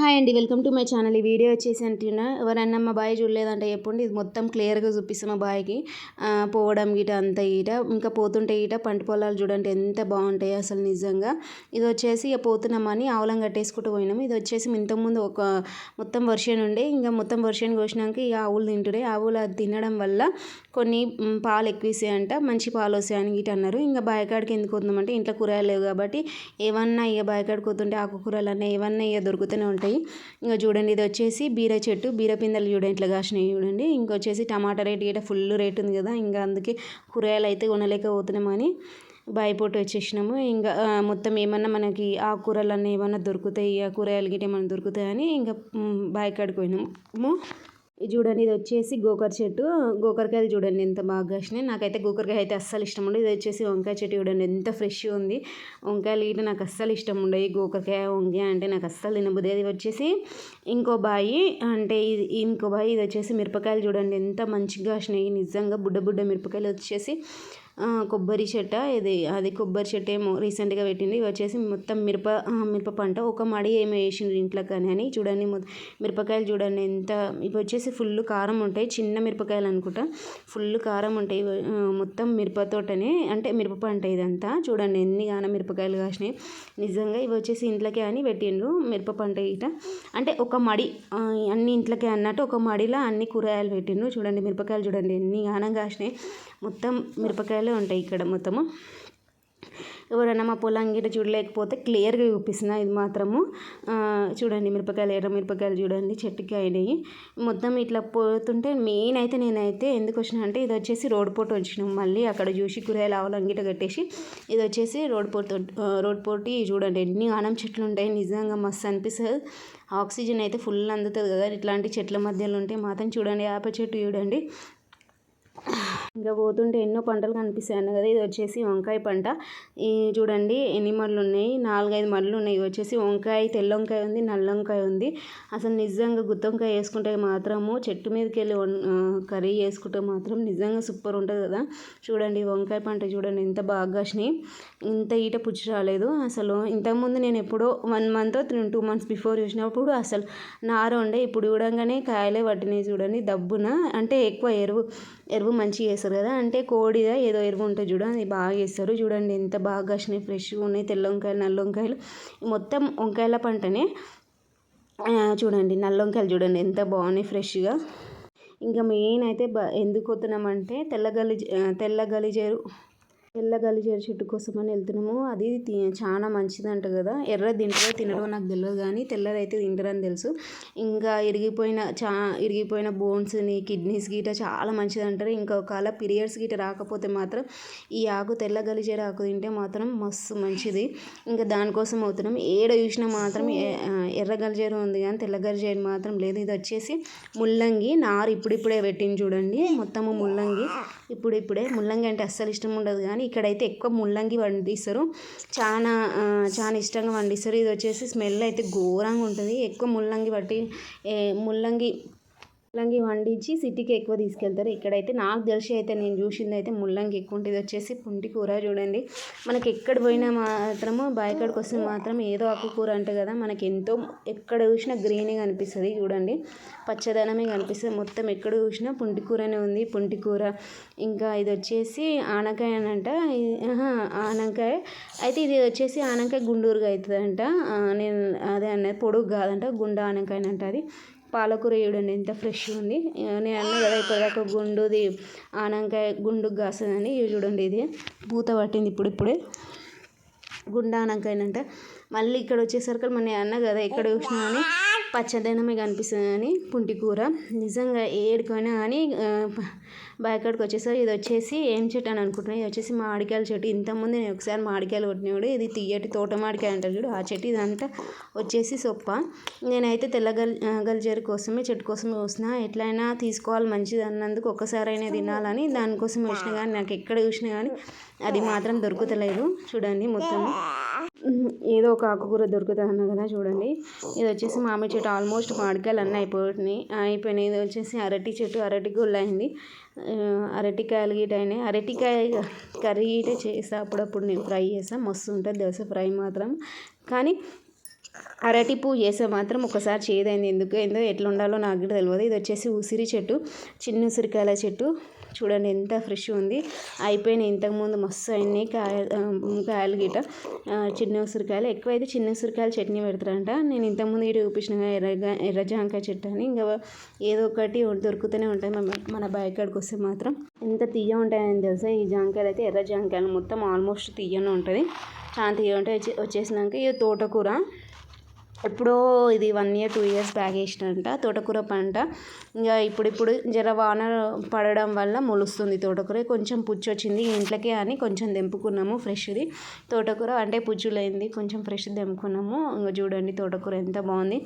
Hi అండి welcome to my channel. ఈ video వచ్చేసి అంటున్నా ఎవరన్నా మా బాయ్ చూడలేదంటే చెప్పండి. ఇది మొత్తం క్లియర్గా చూపిస్తాం మా బాయ్కి పోవడం గిట అంత ఈట ఇంకా పోతుంటే ఈట పంట పొలాలు చూడండి ఎంత బాగుంటాయి అసలు నిజంగా. ఇది వచ్చేసి ఇక పోతున్నామని ఆవులం కట్టేసుకుంటూ పోయినాము ఇది వచ్చేసి ఇంతకుముందు ఒక మొత్తం వర్షన్ ఉండే ఇంకా మొత్తం వర్షన్ కోసినాక ఈ ఆవులు తింటుడే. ఆవులు అది తినడం వల్ల కొన్ని పాలు ఎక్కువ అంట మంచి పాలు వస్తాయని గిట అన్నారు. ఇంకా బాయకాడికి ఎందుకు వద్దామంటే ఇంట్లో కూరగాయలు లేవు కాబట్టి ఏమన్నా ఇక బాయకాడికి పోతుంటే ఆకుకూరలు అన్నీ ఏమన్నా ఇక దొరుకుతూనే ఉంటాయి. ఉంటాయి. ఇంకా చూడండి ఇది వచ్చేసి బీర చెట్టు. బీర పిందెలు చూడండి ఇట్లా కాసినాయి చూడండి. ఇంకొచ్చేసి టమాటా రేట్ గిట్ట ఫుల్ రేట్ ఉంది కదా ఇంకా అందుకే కూరగాయలు అయితే కొనలేకపోతున్నామని భయపోటు వచ్చేసినాము. ఇంకా మొత్తం ఏమన్నా మనకి ఆకుకూరలు అన్నీ ఏమన్నా దొరుకుతాయి ఆ కూరగాయలు గిట్ట ఏమన్నా దొరుకుతాయని ఇంకా బావి కాడికి పోయినాము చూడండి ఇది వచ్చేసి గోకర చెట్టు. గోకరకాయలు చూడండి ఎంత బాగా కాసినాయి. నాకైతే గోకరకాయ అయితే అస్సలు ఇష్టం ఉండదు. ఇది వచ్చేసి వంకాయ చెట్టు చూడండి ఎంత ఫ్రెష్గా ఉంది. వంకాయలు ఇటు నాకు అస్సలు ఇష్టం ఉండవు. గోకరకాయ వంకాయ అంటే నాకు అస్సలు తినబుద్ది అది వచ్చేసి ఇంకో బాయి అంటే ఇది ఇంకో బాయి ఇది వచ్చేసి మిరపకాయలు చూడండి ఎంత మంచిగా కాసినాయి. నిజంగా బుడ్డ బుడ్డ మిరపకాయలు వచ్చేసి కొబ్బరి చెట్ట ఇది అది కొబ్బరి చెట్టు ఏమో రీసెంట్గా పెట్టింది. ఇవి వచ్చేసి మొత్తం మిరప మిరప పంట. ఒక మడి ఏమో వేసిండ్రు ఇంట్లో కానీ అని. చూడండి మిరపకాయలు చూడండి ఎంత ఇవి వచ్చేసి ఫుల్ కారం ఉంటాయి. చిన్న మిరపకాయలు అనుకుంటా. ఫుల్ కారం ఉంటాయి. మొత్తం మిరప తోటనే అంటే మిరప పంట ఇదంతా. చూడండి ఎన్ని గాన మిరపకాయలు కాసినాయి. నిజంగా ఇవి వచ్చేసి ఇంట్లోకే అని పెట్టిండ్రు మిరప పంట ఇట అంటే ఒక మడి అన్ని ఇంట్లోకే అన్నట్టు ఒక మడిలో అన్ని కూరగాయలు పెట్టిండ్రు. చూడండి మిరపకాయలు చూడండి ఎన్ని గానం కాసినాయి. మొత్తం మిరపకాయలు ఉంటాయి ఇక్కడ మొత్తము. ఎవరైనా మా పొలం గిట్ట చూడలేకపోతే క్లియర్గా చూపిస్తున్నా ఇది మాత్రము. చూడండి మిరపకాయలు ఎర్ర మిరపకాయలు చూడండి చెట్టుకి అయినాయి మొత్తం ఇట్లా పోతుంటే మెయిన్ అయితే నేనైతే ఎందుకు వచ్చినా అంటే ఇది వచ్చేసి రోడ్ పోటు వచ్చినాం. మళ్ళీ అక్కడ చూసి కూరగాయలు ఆవులు గిట్ట కట్టేసి ఇది వచ్చేసి రోడ్ పోటు రోడ్ పోటీ. చూడండి ఎన్ని ఆనం చెట్లు ఉంటాయి. నిజంగా మస్తు అనిపిస్తుంది. ఆక్సిజన్ అయితే ఫుల్ అందుతుంది కదా. ఇట్లాంటి చెట్ల మధ్యలో ఉంటే మాత్రం చూడండి వేప చెట్టు చూడండి. ఇంకా పోతుంటే ఎన్నో పంటలు కనిపిస్తాయి అన్న కదా. ఇది వచ్చేసి వంకాయ పంట. ఈ చూడండి ఎన్ని మడులు ఉన్నాయి? నాలుగైదు మడులు ఉన్నాయి. ఇవి వచ్చేసి వంకాయ తెల్ల వంకాయ ఉంది నల్ల వంకాయ ఉంది. అసలు నిజంగా గుత్తొంకాయ వేసుకుంటే మాత్రము చెట్టు మీదకి వెళ్ళి కర్రీ వేసుకుంటే మాత్రం నిజంగా సూపర్ ఉంటుంది కదా. చూడండి వంకాయ పంట చూడండి ఎంత బాగా వచ్చినాయి ఇంత ఈట పుచ్చి రాలేదు. అసలు ఇంతకుముందు నేను ఎప్పుడో one month two months before చూసినప్పుడు అసలు నార ఉండే ఇప్పుడు చూడంగానే కాయలే పట్టినాయి చూడండి. దబ్బున అంటే ఎక్కువ ఎరువు ఎరువు మంచిగా వేస్తారు కదా అంటే కోడిదా ఏదో ఎరువు ఉంటుంది చూడ అది బాగా వేస్తారు చూడండి ఎంత బాగా వచ్చినాయి ఫ్రెష్గా ఉన్నాయి తెల్ల వంకాయలు నల్ల వంకాయలు. మొత్తం వంకాయల పంటనే. చూడండి నల్ల వంకాయలు చూడండి ఎంత బాగున్నాయి ఫ్రెష్గా. ఇంకా మెయిన్ అయితే బ ఎందుకు వస్తున్నామంటే తెల్ల గలి తెల్ల గలిజేరు తెల్ల గలిజేరు చెట్టు కోసం అని వెళ్తున్నాము. అది చాలా మంచిదంట కదా. ఎర్ర తింటారో తినడో నాకు తెలియదు కానీ తెల్లదైతే అయితే తింటారని తెలుసు. ఇంకా ఇరిగిపోయిన చా ఇరిగిపోయిన బోన్స్ని కిడ్నీస్ గిట చాలా మంచిది అంటారు ఇంకా ఒకవేళ పీరియడ్స్ గిట రాకపోతే మాత్రం ఈ ఆకు తెల్ల గలిజేరు ఆకు తింటే మాత్రం మస్తు మంచిది. ఇంకా దానికోసం అవుతున్నాం. ఏడ చూసినా మాత్రం ఎర్ర గలిజేరు ఉంది కానీ తెల్ల గలిజేరు మాత్రం లేదు. ఇది వచ్చేసి ముల్లంగి నారు ఇప్పుడిప్పుడే పెట్టింది చూడండి. మొత్తము ముల్లంగి. ఇప్పుడిప్పుడే ముల్లంగి అంటే అస్సలు ఇష్టం ఉండదు కానీ కానీ ఇక్కడైతే ఎక్కువ ముల్లంగి పండిస్తారు చాలా చాలా ఇష్టంగా పండిస్తారు ఇది వచ్చేసి స్మెల్ అయితే ఘోరంగా ఉంటుంది. ఎక్కువ ముల్లంగి పట్టి ముల్లంగి ముల్లంగి వండించి సిటీకి ఎక్కువ తీసుకెళ్తారు. ఇక్కడైతే నాకు తెలిసి అయితే నేను చూసింది అయితే ముల్లంగి ఎక్కువ ఉంటుంది వచ్చేసి పుంటి కూర చూడండి. మనకి ఎక్కడ పోయినా మాత్రము బాయకాడికి వస్తే మాత్రం ఏదో ఆకుకూర అంటే కదా. మనకి ఎంతో ఎక్కడ చూసినా గ్రీనే అనిపిస్తుంది చూడండి. పచ్చదనమే కనిపిస్తుంది. మొత్తం ఎక్కడ చూసినా పుంటి కూరనే ఉంది. పుంటి కూర. ఇంకా ఇది వచ్చేసి ఆనకాయ అనంట. ఆనకాయ. అయితే ఇది వచ్చేసి ఆనకాయ గుండూరుగా అవుతుందంట. నేను అదే అన్నది. పొడుగు కాదంట. గుండా ఆనకాయ అంట అది. పాలకూర చూడండి ఎంత ఫ్రెష్గా ఉంది నేను అన్నా కదా ఇప్పటిదాకా గుండుది ఆనంకాయ గుండుకు కాస్తుందని ఇవి చూడండి ఇది. పూత పట్టింది ఇప్పుడు ఇప్పుడే. గుండానంకాయనంట మళ్ళీ ఇక్కడ వచ్చేసరికి మన అన్న కదా ఎక్కడ చూసినా అని. పచ్చదనమే కనిపిస్తుంది కానీ పుంటి కూర. నిజంగా ఏడుకైనా కానీ బాయకాడికి వచ్చేసరి ఇది వచ్చేసి ఏం చెట్టు అని అనుకుంటున్నాను ఇది వచ్చేసి మామిడికాయల చెట్టు. ఇంతకుముందు నేను ఒకసారి మామిడికాయలు కొట్టినాడు ఇది తీయటి తోట మామిడికాయ అంటారు చూడు. ఆ చెట్టు ఇదంతా వచ్చేసి సొప్ప. నేనైతే తెల్ల గల్ గల్జేరు కోసమే చెట్టు కోసమే వస్తున్నా ఎట్లయినా తీసుకోవాలి మంచిది అన్నందుకు ఒక్కసారైనా తినాలని దానికోసం వచ్చిన కానీ నాకు ఎక్కడ చూసినా కానీ అది మాత్రం దొరుకుతలేదు. చూడండి మొత్తం. ఏదో ఒక ఆకుకూర దొరుకుతుంది అన్న కదా చూడండి. ఇది వచ్చేసి మామిడి చెట్టు ఆల్మోస్ట్ మామిడికాయలు అన్నీ అయిపోయినాయి. అయిపోయినాయి. ఇది వచ్చేసి అరటి చెట్టు అరటి గుళ్ళు అయింది. అరటికాయలు గిట అయినాయి. అరటికాయ కర్రీ గిట చేస్తా అప్పుడప్పుడు నేను ఫ్రై చేస్తాను మస్తు ఉంటుంది దోశ ఫ్రై మాత్రం. కానీ అరటి పువ్వు చేస్తే మాత్రం ఒకసారి చేదైంది. ఎందుకు? ఏందో ఎట్లా ఉండాలో నాకు కూడా తెలియదు ఇది వచ్చేసి ఉసిరి చెట్టు. చిన్న ఉసిరికాయల చెట్టు. చూడండి ఎంత ఫ్రెష్ ఉంది. అయిపోయినాయి. ఇంతకుముందు మస్తు అయినాయి కాయ కాయలు గిట చిన్న ఉసిరికాయలు. ఎక్కువైతే చిన్న ఉసిరికాయలు చట్నీ పెడతారంట. నేను ఇంతకుముందు ఇటు చూపించిన ఎర్ర ఎర్ర జాంకాయ చెట్టు అని. ఇంకా ఏదో ఒకటి దొరుకుతూనే ఉంటాయి. మన మన కాడికి వస్తే మాత్రం. ఎంత తీయ ఉంటాయని తెలుసా? ఈ జాంకాయలు అయితే ఎర్ర జాంకాయలు. మొత్తం ఆల్మోస్ట్ తీయనే ఉంటుంది. శాంతి అంటే వచ్చి వచ్చేసినాక ఇది తోటకూర. ఎప్పుడో ఇది one year two years back వేసినంట తోటకూర పంట. ఇంకా ఇప్పుడిప్పుడు జర వాన పడడం వల్ల మొలుస్తుంది తోటకూర. కొంచెం పుచ్చు వచ్చింది ఇంట్లోకే అని కొంచెం తెంపుకున్నాము ఫ్రెష్ది. తోటకూర అంటే పుచ్చులైంది కొంచెం ఫ్రెష్ తెంపుకున్నాము. ఇంకా చూడండి తోటకూర ఎంత బాగుంది.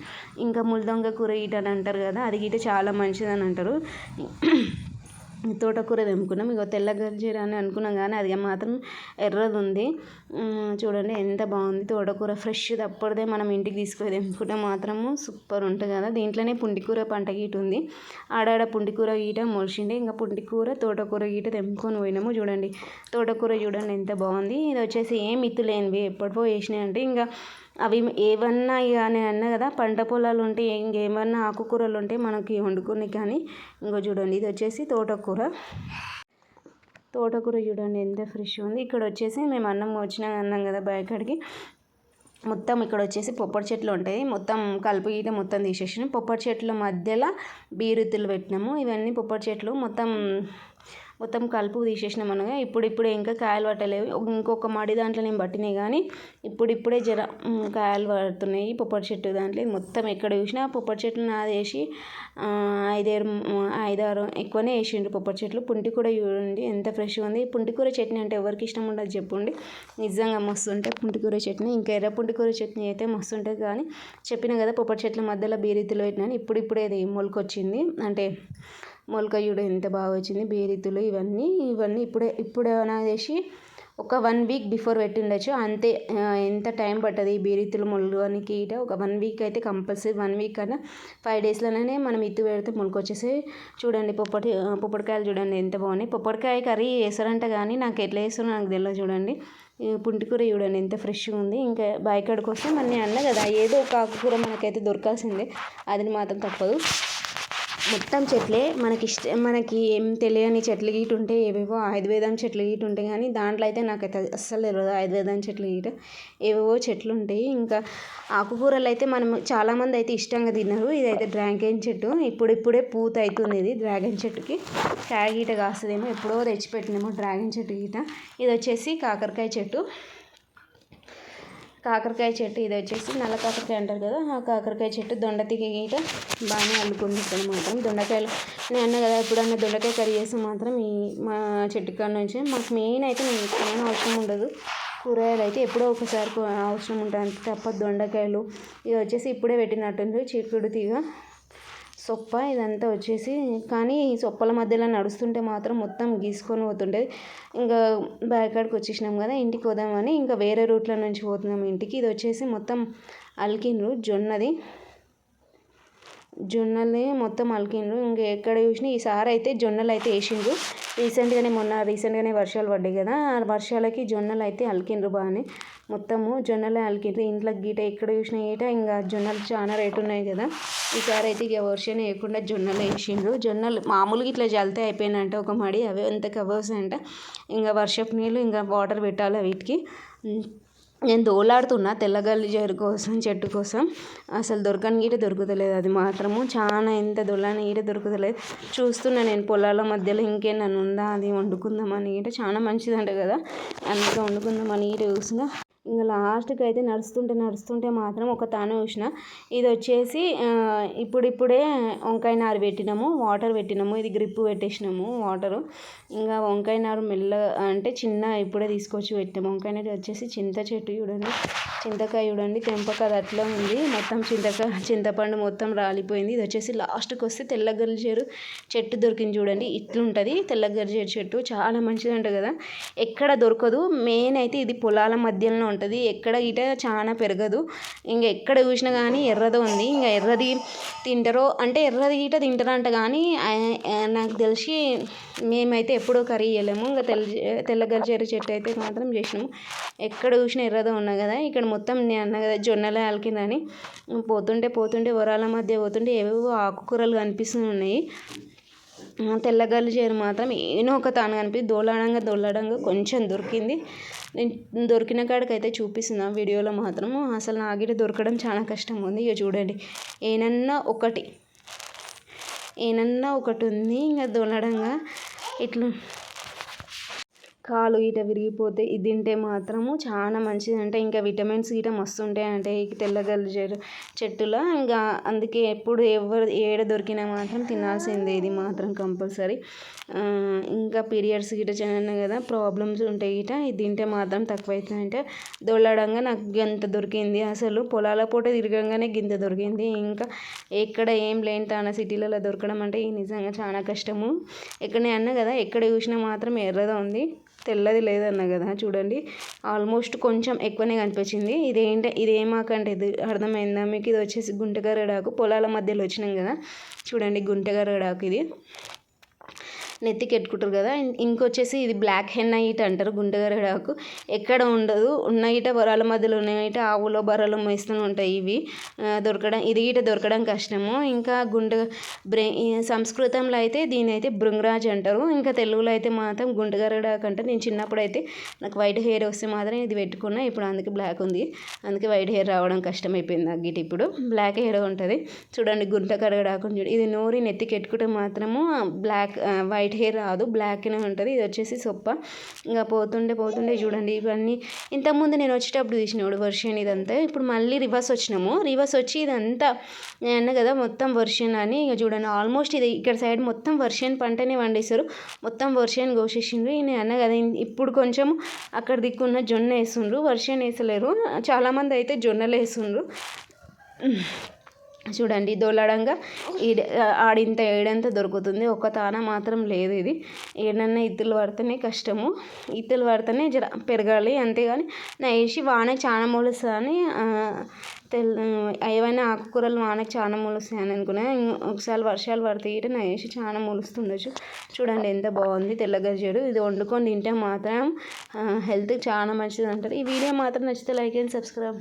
ఇంకా ముల్దొంగ కూర ఈట అని అంటారు కదా అది గిట చాలా మంచిదని అంటారు. తోటకూర తెంపుకున్నాం. ఇక తెల్ల గర్జీర అని అనుకున్నాం కానీ అది మాత్రం ఎర్రది ఉంది చూడండి ఎంత బాగుంది. తోటకూర ఫ్రెష్ తప్పటిదే మనం ఇంటికి తీసుకొని తెంపుకుంటే మాత్రము సూపర్ ఉంటుంది కదా. దీంట్లోనే పుంటికూర పంట గీట ఉంది. ఆడాడ పుంటికూర గీట మొలిచిండే ఇంకా పుంటికూర తోటకూర గీట తెంపుకొని పోయినాము. చూడండి తోటకూర చూడండి ఎంత బాగుంది. ఇది వచ్చేసి ఏం ఇత్తులేనివి ఎప్పటికో వేసినాయి అంటే ఇంకా అవి ఏవన్నా ఇక నేను అన్నా కదా పంట పొలాలు ఉంటే ఇంకేమన్నా ఆకుకూరలు ఉంటే మనకి వండుకొని కానీ ఇంకో చూడండి ఇది వచ్చేసి తోటకూర. తోటకూర చూడండి ఎంత ఫ్రెష్ ఉంది. ఇక్కడ వచ్చేసి మేము అన్నం వచ్చినా అన్నాం కదా బయకడికి మొత్తం ఇక్కడ వచ్చేసి పొప్పటి చెట్లు ఉంటాయి. మొత్తం కలుపు గీత మొత్తం తీసేసినాం. పొప్పటి చెట్ల మధ్యలో బీరుతులు పెట్టినాము. ఇవన్నీ పొప్పటి చెట్లు మొత్తం మొత్తం కలుపు తీసేసినాం అనగా ఇప్పుడు ఇప్పుడే ఇంకా కాయలు పట్టలేవు. ఇంకొక మడి దాంట్లో నేను పట్టినాయి కానీ ఇప్పుడు ఇప్పుడే జర కాయలు పడుతున్నాయి. పొప్పటి చెట్టు దాంట్లో మొత్తం ఎక్కడ చూసినా పొప్పటి చెట్లు నాదేసి ఐదారు ఐదారు ఎక్కువనే వేసిండ్రు పొప్పటి చెట్లు. పుంటి కూడా చూడండి ఎంత ఫ్రెష్గా ఉంది. పుంటికూర చట్నీ అంటే ఎవరికి ఇష్టం ఉండదు చెప్పండి. నిజంగా మస్తు ఉంటాయి పుంటికూర చట్నీ ఇంకా ఎర్ర పుంటికూర చట్నీ అయితే మస్తు ఉంటుంది. కానీ చెప్పిన కదా పొప్పటి చెట్ల మధ్యలో బీరీతిలో పెట్టినాను ఇప్పుడు ఇప్పుడే అది మొలకొచ్చింది. అంటే మొలక చూడు ఎంత బాగా వచ్చింది బేరీతులు ఇవన్నీ ఇవన్నీ ఇప్పుడే ఇప్పుడే నాకు చేసి ఒక వన్ వీక్ బిఫోర్ పెట్టిండొచ్చు. అంతే ఎంత టైం పట్టదు ఈ బీరీతులు మొలగడానికి ఇట ఒక వన్ వీక్ అయితే కంపల్సరీ వన్ వీక్ అన్నా ఫైవ్ డేస్లోనే మనం ఇత్తు పెడితే మొలకొచ్చేసి చూడండి పొప్పటి పొప్పటికాయలు చూడండి ఎంత బాగున్నాయి. పొప్పటికాయ కర్రీ వేస్తారంట కానీ నాకు ఎట్లా వేస్తారో నాకు తెలియదు చూడండి. పుంటికూర చూడండి ఎంత ఫ్రెష్గా ఉంది. ఇంకా బాయికాడికి వస్తే మన అన్న కదా ఏదో ఒక ఆకుకూర మనకైతే దొరకాల్సిందే. అది మాత్రం తప్పదు. మొత్తం చెట్లే. మనకి ఇష్ట మనకి ఏం తెలియని చెట్లు గీట ఉంటే ఏవేవో ఆయుర్వేదం చెట్లు గీట ఉంటాయి కానీ దాంట్లో అయితే నాకైతే అస్సలు తెలియదు ఆయుర్వేదం చెట్లు గీట ఏవేవో చెట్లు ఉంటాయి. ఇంకా ఆకుకూరలు అయితే మనం చాలామంది అయితే ఇష్టంగా తిన్నారు. ఇదైతే డ్రాగన్ చెట్టు. ఇప్పుడిప్పుడే పూత అవుతుంది ఇది డ్రాగన్ చెట్టుకి. కాయ గీట కాస్తుందేమో ఎప్పుడో తెచ్చిపెట్టినేమో డ్రాగన్ చెట్టు గీట ఇది వచ్చేసి కాకరకాయ చెట్టు. కాకరకాయ చెట్టు ఇది వచ్చేసి నల్ల కాకరకాయ అంటారు కదా ఆ కాకరకాయ చెట్టు దొండతికి గీట బాగానే అల్లుకుంది ఇక్కడ మాత్రం. దొండకాయలు నేను అన్న కదా ఎప్పుడన్నా దొండకాయ కర్రీ చేస్తే మాత్రం ఈ మా చెట్టు కాడ నుంచి మాకు మెయిన్ అయితే మేము ఎక్కువ అవసరం ఉండదు. కూరగాయలు అయితే ఎప్పుడో ఒకసారి అవసరం ఉంటుంది తప్ప దొండకాయలు ఇవి వచ్చేసి ఇప్పుడే పెట్టినట్టుంది చిక్కుడు తీగ. సొప్ప ఇదంతా వచ్చేసి కానీ ఈ సొప్పల మధ్యలో నడుస్తుంటే మాత్రం మొత్తం గీసుకొని పోతుండేది. ఇంకా బ్యాకాడికి వచ్చేసినాం కదా ఇంటికి పోదామని ఇంకా వేరే రూట్ల నుంచి పోతున్నాం ఇంటికి. ఇది వచ్చేసి మొత్తం అల్కిన్రు జొన్నది. జొన్నల్ని మొత్తం అలికిండ్రు. ఇంకా ఎక్కడ చూసినా ఈసారి అయితే జొన్నలు అయితే వేసిండ్రు. రీసెంట్గానే మొన్న రీసెంట్గానే వర్షాలు పడ్డాయి కదా ఆ వర్షాలకి జొన్నలు అయితే అలికిండ్రు బాగానే. మొత్తము జొన్నలు అలికిండ్రు ఇంట్లో గీట ఎక్కడ చూసినా గీట ఇంకా జొన్నలు చాలా రేటు ఉన్నాయి కదా. ఈసారి అయితే ఇక వర్షం వేయకుండా జొన్నలు వేసిండ్రు. జొన్నలు మామూలుగా ఇట్లా జల్తే అయిపోయినంట ఒక మడి అవి అంత కవర్స్ అంట. ఇంకా వర్షపు నీళ్ళు ఇంకా వాటర్ పెట్టాలి వీటికి. నేను దోలాడుతున్నా తెల్లగల్లి జరు కోసం చెట్టు కోసం. అసలు దొరకని గీట దొరుకుతలేదు అది మాత్రము. చాలా ఎంత దొల్లని గీట దొరుకుతలేదు. చూస్తున్నా నేను పొలాల మధ్యలో ఇంకేమన్నా ఉందా అది వండుకుందామని గీట. చాలా మంచిదంట కదా. అందుకే వండుకుందామని గీట చూసినా ఇంకా లాస్ట్కి అయితే నడుస్తుంటే నడుస్తుంటే మాత్రం ఒక తాను చూసిన. ఇది వచ్చేసి ఇప్పుడిప్పుడే వంకాయ నారు పెట్టినాము వాటర్ పెట్టినాము ఇది గ్రిప్ పెట్టేసినాము వాటరు. ఇంకా వంకాయ నారు మెల్ల అంటే చిన్న ఇప్పుడే తీసుకొచ్చి పెట్టాము. వంకాయ నారు వచ్చేసి చింత చెట్టు చూడండి చింతకాయ చూడండి తెంపక అది అట్లా ఉంది. మొత్తం చింతకాయ చింతపండు మొత్తం రాలిపోయింది. ఇది వచ్చేసి లాస్ట్కి వస్తే తెల్ల గరిచేరు చెట్టు దొరికింది చూడండి ఇట్లుంటుంది. తెల్ల గరిచేరు చెట్టు చాలా మంచిది అంట కదా. ఎక్కడ దొరకదు. మెయిన్ అయితే ఇది పొలాల మధ్యలో ఉంటుంది ఎక్కడ ఇట చాలా పెరగదు. ఇంకా ఎక్కడ చూసినా కానీ ఎర్రది ఉంది. ఇంకా ఎర్రది తింటారో అంటే ఎర్రది ఇట తింటారంట కానీ నాకు తెలిసి మేమైతే ఎప్పుడూ కర్రీ చేయలేము. ఇంకా తెల్ల తెల్ల చెట్టు అయితే మాత్రం చేసినాము. ఎక్కడ చూసినా ఎర్రదో ఉన్నా కదా ఇక్కడ మొత్తం నేను అన్న కదా జొన్నలే అలికిందని పోతుంటే పోతుంటే వరాల మధ్య పోతుంటే ఏవేవో ఆకుకూరలు కనిపిస్తున్నాయి తెల్లగల్లు చేరు మాత్రం. ఏనో ఒక తాను కనిపి దోలాడంగా దోలాడంగా కొంచెం దొరికింది. నేను దొరికిన కాడికైతే చూపిస్తున్నా. వీడియోలో మాత్రం అసలు నాగిట దొరకడం చాలా కష్టం ఉంది ఇక చూడండి. ఏనన్నా ఒకటి. ఏనన్నా ఒకటి ఉంది. ఇంకా దొలడంగా ఇట్లా కాలు గిట విరిగిపోతే ఇది తింటే మాత్రము చాలా మంచిది అంటే ఇంకా విటమిన్స్ గిట మస్తు ఉంటాయి అంటే ఈ తెల్ల చెట్టులో ఇంకా అందుకే ఎప్పుడు ఎవరు ఏడ దొరికినా మాత్రం తినాల్సిందే. ఇది మాత్రం కంపల్సరీ. ఇంకా పీరియడ్స్ గిట చిన్న కదా ప్రాబ్లమ్స్ ఉంటాయి గిట. ఇది తింటే మాత్రం తక్కువ అంటే దొల్లడంగా నాకు గింత దొరికింది. అసలు పొలాల పూట తిరగంగానే గింత దొరికింది. ఇంకా ఎక్కడ ఏం లేని తన సిటీలలో దొరకడం అంటే నిజంగా చాలా కష్టము. ఎక్కడ నేను అన్నా కదా ఎక్కడ చూసినా మాత్రం ఎర్రగా ఉంది తెల్లది లేదన్నా కదా చూడండి. ఆల్మోస్ట్ కొంచెం ఎక్కువనే కనిపించింది. ఇదేంటి ఇదేమాకంటే ఇది అర్థమైందా? మీకు ఇది వచ్చేసి గుంటగరడాకు పొలాల మధ్యలో వచ్చినాం కదా. చూడండి గుంటగరడాకు ఇది. నెత్తికి ఎట్టుకుంటారు కదా ఇంకొచ్చేసి ఇది బ్లాక్ హెన్ ఈట అంటారు గుంటగరడాకు ఎక్కడ ఉండదు. ఉన్న ఈట బరాల మధ్యలో ఉన్న ఈట ఆవులో బర్రెలు మేస్తూనే ఉంటాయి ఇవి. దొరకడం ఇది ఈట దొరకడం కష్టము. ఇంకా గుంట బ్రే సంస్కృతంలో అయితే దీని అయితే భృంగరాజ్ అంటారు. ఇంకా తెలుగులో అయితే మాత్రం గుంటగరడాకు అంటే నేను చిన్నప్పుడు అయితే నాకు వైట్ హెయిర్ వస్తే మాత్రం ఇది పెట్టుకున్నా. ఇప్పుడు అందుకే బ్లాక్ ఉంది. అందుకే వైట్ హెయిర్ రావడం కష్టమైపోయింది అగ్గిటి ఇప్పుడు. బ్లాక్ హెయిర్ ఉంటుంది. చూడండి గుంట కడగడాకుండా చూడు. ఇది నోరి నెత్తికి ఎట్టుకుంటే మాత్రము బ్లాక్ వైట్ వైట్ హెయిర్ రాదు బ్లాక్నే ఉంటుంది. ఇది వచ్చేసి సొప్ప. ఇంకా పోతుండే పోతుండే చూడండి. ఇవన్నీ ఇంతకుముందు నేను వచ్చేటప్పుడు తీసినాడు వర్షన్ ఇదంతా. ఇప్పుడు మళ్ళీ రివర్స్ వచ్చినాము. రివర్స్ వచ్చి ఇదంతా నేను అన్న కదా మొత్తం వర్షన్ అని. ఇక చూడండి ఆల్మోస్ట్ ఇది ఇక్కడ సైడ్ మొత్తం వర్షన్ పంటనే పండిస్తారు. మొత్తం వర్షన్ కోసేసిండ్రు. నేను అన్న కదా ఇప్పుడు కొంచెం అక్కడ దిక్కున్న జొన్న వేస్తుండ్రు. వర్షన్ వేసలేరు. చాలామంది అయితే జొన్నలు వేస్తుండ్రు. చూడండి దొల్లడంగా ఈడ ఆడింత ఏడంత దొరుకుతుంది. ఒక తాన మాత్రం లేదు ఇది. ఏడన్నా ఇత్తులు పడితేనే కష్టము. ఇత్తులు పడితేనే జర పెరగాలి. అంతేగాని నా వేసి చాలా మొలుస్తుందని తెల్ల ఏవైనా ఆకుకూరలు వానకి చాలా మొలుస్తాయని అనుకున్నా. ఒకసారి వర్షాలు పడితే ఇటు నా వేసి చాలా మొలుస్తుండొచ్చు చూడండి ఎంత బాగుంది తెల్ల గజ్జడు. ఇది వండుకొని తింటే మాత్రం హెల్త్కి చాలా మంచిది అంటారు ఈ వీడియో మాత్రం నచ్చితే లైక్ అండ్ సబ్స్క్రైబ్.